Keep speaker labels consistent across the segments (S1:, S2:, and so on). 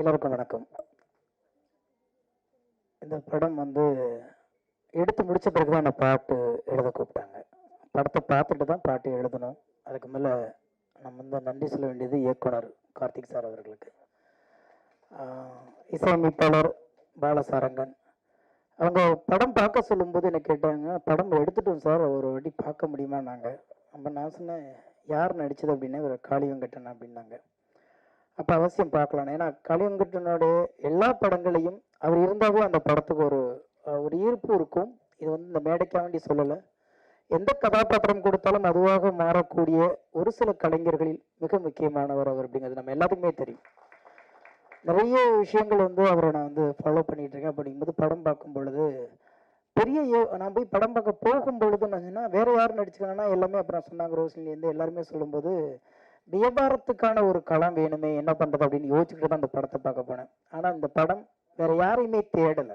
S1: எல்லோருக்கும் வணக்கம். இந்த படம் வந்து எடுத்து முடித்த பிறகு தான் என்னை பாட்டு எழுத கூப்பிட்டாங்க. படத்தை பார்த்துட்டு தான் பாட்டு எழுதணும். அதுக்கு மேலே நம்ம வந்து நன்றி சொல்ல வேண்டியது இயக்குனர் கார்த்திக் சார் அவர்களுக்கு. இசையமைப்பாளர் பாலசாரங்கன். அவங்க படம் பார்க்க சொல்லும்போது என்ன கேட்டாங்க படம் எடுத்துட்டோம் சார் ஒரு வாட்டி பார்க்க முடியுமா நாங்கள் அப்போ நான் சொன்னேன் யார் நடித்தது அப்படின்னா ஒரு காளியம் கட்டணம் அப்படின்னாங்க. அப்போ அவசியம் பார்க்கலாம். ஏன்னா கலியங்கட்டனுடைய எல்லா படங்களையும் அவர் இருந்தாலும் அந்த படத்துக்கு ஒரு ஒரு ஈர்ப்பு இருக்கும். இது வந்து இந்த மேடைக்காக வேண்டி சொல்லலை. எந்த கதாபாத்திரம் கொடுத்தாலும் அதுவாக மாறக்கூடிய ஒரு சில கலைஞர்களில் மிக முக்கியமானவர் அவர் அப்படிங்கிறது நம்ம எல்லாத்துக்குமே தெரியும். நிறைய விஷயங்கள் வந்து அவரை நான் வந்து ஃபாலோ பண்ணிட்டு இருக்கேன். அப்படிங்கும்போது படம் பார்க்கும் பொழுது பெரிய நான் போய் படம் பார்க்க போகும் பொழுது நான் சொன்னா வேற யாரும் நடிச்சிருக்காங்கன்னா எல்லாமே அப்புறம் சொன்னாங்க ரோஷினிலேருந்து எல்லாருமே சொல்லும்போது வியாபாரத்துக்கான ஒரு களம் வேணுமே என்ன பண்றது அப்படின்னு யோசிச்சுட்டு தான் அந்த படத்தை பார்க்க போனேன். ஆனா இந்த படம் வேற யாரையுமே தேடல.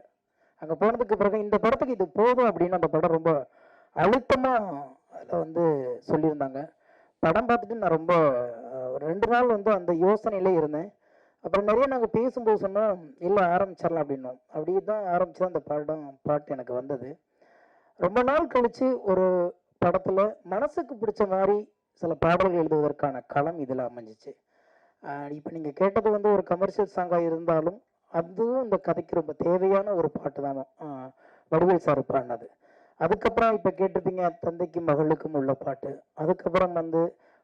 S1: அங்க போனதுக்கு பிறகு இந்த படத்துக்கு இது போதும் அப்படின்னு அந்த படம் ரொம்ப அழுத்தமா அதில் வந்து சொல்லியிருந்தாங்க. படம் பார்த்துட்டு நான் ரொம்ப ரெண்டு நாள் வந்து அந்த யோசனையிலே இருந்தேன். அப்புறம் நிறைய நாங்கள் பேசும்போது சொன்னோம் இல்லை ஆரம்பிச்சிடலாம் அப்படின்னோம். அப்படியே தான் ஆரம்பிச்சு அந்த படம் பாட்டு எனக்கு வந்தது. ரொம்ப நாள் கழிச்சு ஒரு படத்துல மனசுக்கு பிடிச்ச மாதிரி சில பாடல்கள் எழுதுவதற்கான களம் இதில் அமைஞ்சிச்சு. இப்போ நீங்கள் கேட்டது வந்து ஒரு கமர்ஷியல் சாங்காக இருந்தாலும் அதுவும் இந்த கதைக்கு ரொம்ப தேவையான ஒரு பாட்டு தான். வடிவேல் சார் பாடினது அதுக்கப்புறம் இப்போ கேட்டிருப்பீங்க தந்தைக்கும் மகளுக்கும் உள்ள பாட்டு. அதுக்கப்புறம் வந்து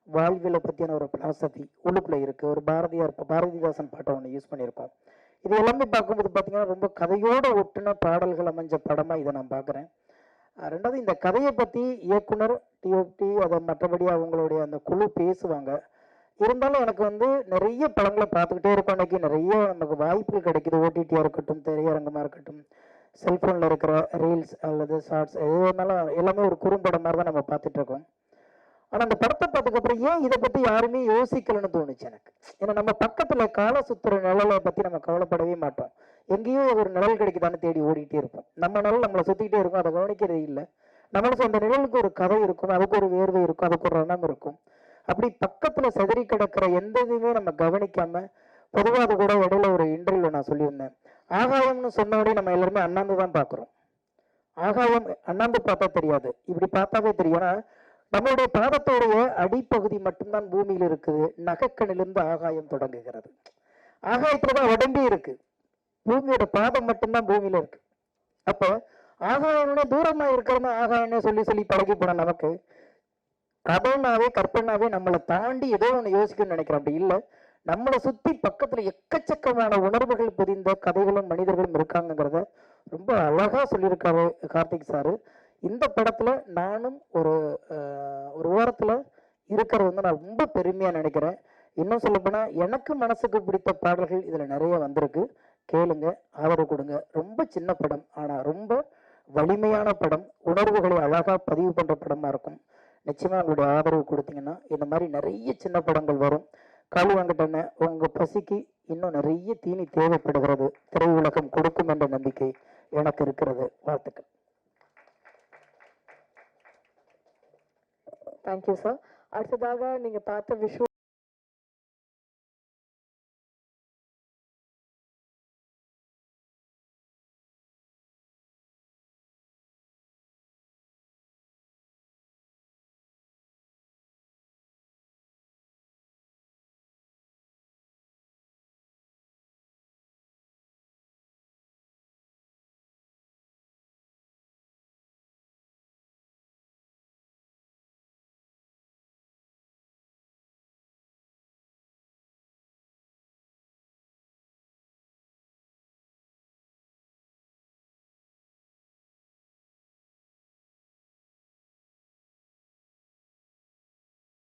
S1: வாழ்வியலை பற்றியான ஒரு பிலாசபி உள்ளுக்குள்ளே இருக்குது ஒரு பாரதியார் இப்போ பாரதிதாசன் பாட்டை ஒன்று யூஸ் பண்ணியிருக்கோம் இது எல்லாமே பார்க்கும்போது பார்த்தீங்கன்னா ரொம்ப கதையோடு ஒட்டுன பாடல்கள் அமைஞ்ச படமாக இதை நான் பார்க்குறேன். ரெண்டாவது இந்த கதையை பற்றி இயக்குனர் டிஓபி அதை மற்றபடி அவங்களுடைய அந்த குழு பேசுவாங்க. இருந்தாலும் எனக்கு வந்து நிறைய படங்களை பார்த்துக்கிட்டே இருக்கோம் அன்னைக்கு நிறைய நமக்கு வாய்ப்புகள் கிடைக்கிது. ஓடிடியாக இருக்கட்டும் திரையரங்கமாக இருக்கட்டும் செல்ஃபோனில் இருக்கிற ரீல்ஸ் அல்லது ஷார்ட்ஸ் எது வேணாலும் எல்லாமே ஒரு குறும்படம் மாதிரி தான் நம்ம பார்த்துட்ருக்கோம் ஆனால் அந்த படத்தை பார்த்ததுக்கப்புறம் ஏன் இதை பற்றி யாருமே யோசிக்கலன்னு தோணுச்சு எனக்கு. ஏன்னா நம்ம பக்கத்தில் கால சுத்துற நிழலை பற்றி நம்ம கவலைப்படவே மாட்டோம். எங்கேயோ ஒரு நிழல் கிடைக்குதான்னு தேடி ஓடிட்டே இருப்போம். நம்ம நிழல் நம்மளை சுற்றிக்கிட்டே இருக்கும் அதை கவனிக்கிறதே இல்லை. நம்மளுக்கு அந்த நிழலுக்கு ஒரு கதை இருக்கும் அதுக்கு ஒரு வேர்வை இருக்கும் அதுக்கு ஒரு ரணம் இருக்கும். அப்படி பக்கத்தில் செதறி கிடக்கிற எந்த இதுவுமே நம்ம கவனிக்காம பொதுவாக அது கூட இடையில ஒரு இன்டர்வியூல நான் சொல்லியிருந்தேன். ஆகாயம்னு சொன்ன உடனே நம்ம எல்லாருமே அண்ணாந்து தான் பார்க்குறோம். ஆகாயம் அண்ணாந்து பார்த்தா தெரியாது. இப்படி பார்த்தாவே தெரியும். ஏன்னா நம்மளுடைய பாதத்தோடைய அடிப்பகுதி மட்டும்தான் பூமியில் இருக்குது. நகைக்கணிலிருந்து ஆகாயம் தொடங்குகிறது. ஆகாயத்துல தான் உடம்பே இருக்கு. பூமியோட பாதம் மட்டும்தான் பூமியில இருக்கு. அப்போ ஆகாயம்னே தூரமா இருக்கிறவங்க ஆகாயம்னு சொல்லி சொல்லி பழகி போன நமக்கு கதவுனாவே கற்பனாவே நம்மளை தாண்டி ஏதோ ஒன்று யோசிக்கணும்னு நினைக்கிறோம். அப்படி இல்லை. நம்மளை சுத்தி பக்கத்துல எக்கச்சக்கமான உணர்வுகள் புரிந்த கதைகளும் மனிதர்களும் இருக்காங்கங்கிறத ரொம்ப அழகா சொல்லியிருக்காரு கார்த்திக் சாரு. இந்த படத்தில் நானும் ஒரு ஒரு ஓரத்தில் இருக்கிறது வந்து நான் ரொம்ப பெருமையாக நினைக்கிறேன். இன்னும் சொல்லப்போனா எனக்கு மனசுக்கு பிடித்த பாடல்கள் இதில் நிறைய வந்திருக்கு. கேளுங்க ஆதரவு கொடுங்க. ரொம்ப சின்ன படம் ஆனால் ரொம்ப வலிமையான படம். உணர்வுகளை அழகாக பதிவு பண்ணுற படமாக இருக்கும். நிச்சயமாக உங்களுடைய ஆதரவு கொடுத்தீங்கன்னா இந்த மாதிரி நிறைய சின்ன படங்கள் வரும். காளி வெங்கடண்ண உங்கள் பசிக்கு இன்னும் நிறைய தீனி தேவைப்படுகிறது. திரையுலகம் கொடுக்கும் என்ற நம்பிக்கை எனக்கு இருக்கிறது. வாழ்த்துக்கள்.
S2: தேங்க்யூ சார் அடுத்ததாக நீங்க பார்த்த விஷயம்